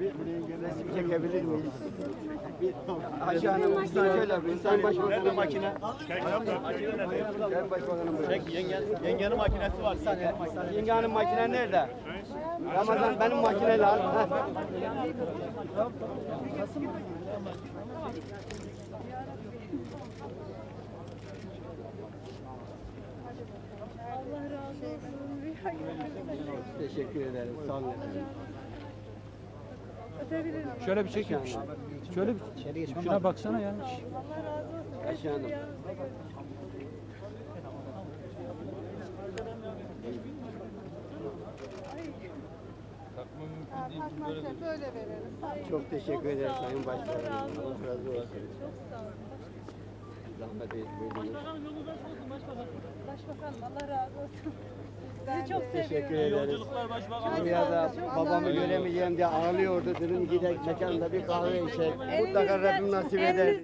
Resim çekebilir miyiz? Bir Hacı Hanım, sen şöyle bir, sen başbakanım. Nerede makine? Ben başbakanım. Çek yengen, yengenin makinesi var. Yengenin makine nerede? Ramazan benim makineyle al. Heh. Allah razı olsun. Bir hayır. Teşekkür ederim. Sağ olun efendim. Şöyle bir çek. Şöyle bir şuna baksana ya. Allah razı olsun. Ayşe Hanım. Ha, da böyle verelim. Çok teşekkür ederim Sayın Başkanım. Allah razı olsun. Çok sağ olun. Zahmet etmediniz. Başbakanım Allah razı olsun. Sizi çok Teşekkür seviyorum. ederiz. Yolculuklar başbakanım. Buraya da babamı göremeyeceğim diye ağlıyordu. Dedim gidelim mekanda bir kahve içelim. Mutlaka Rabbim nasip eder.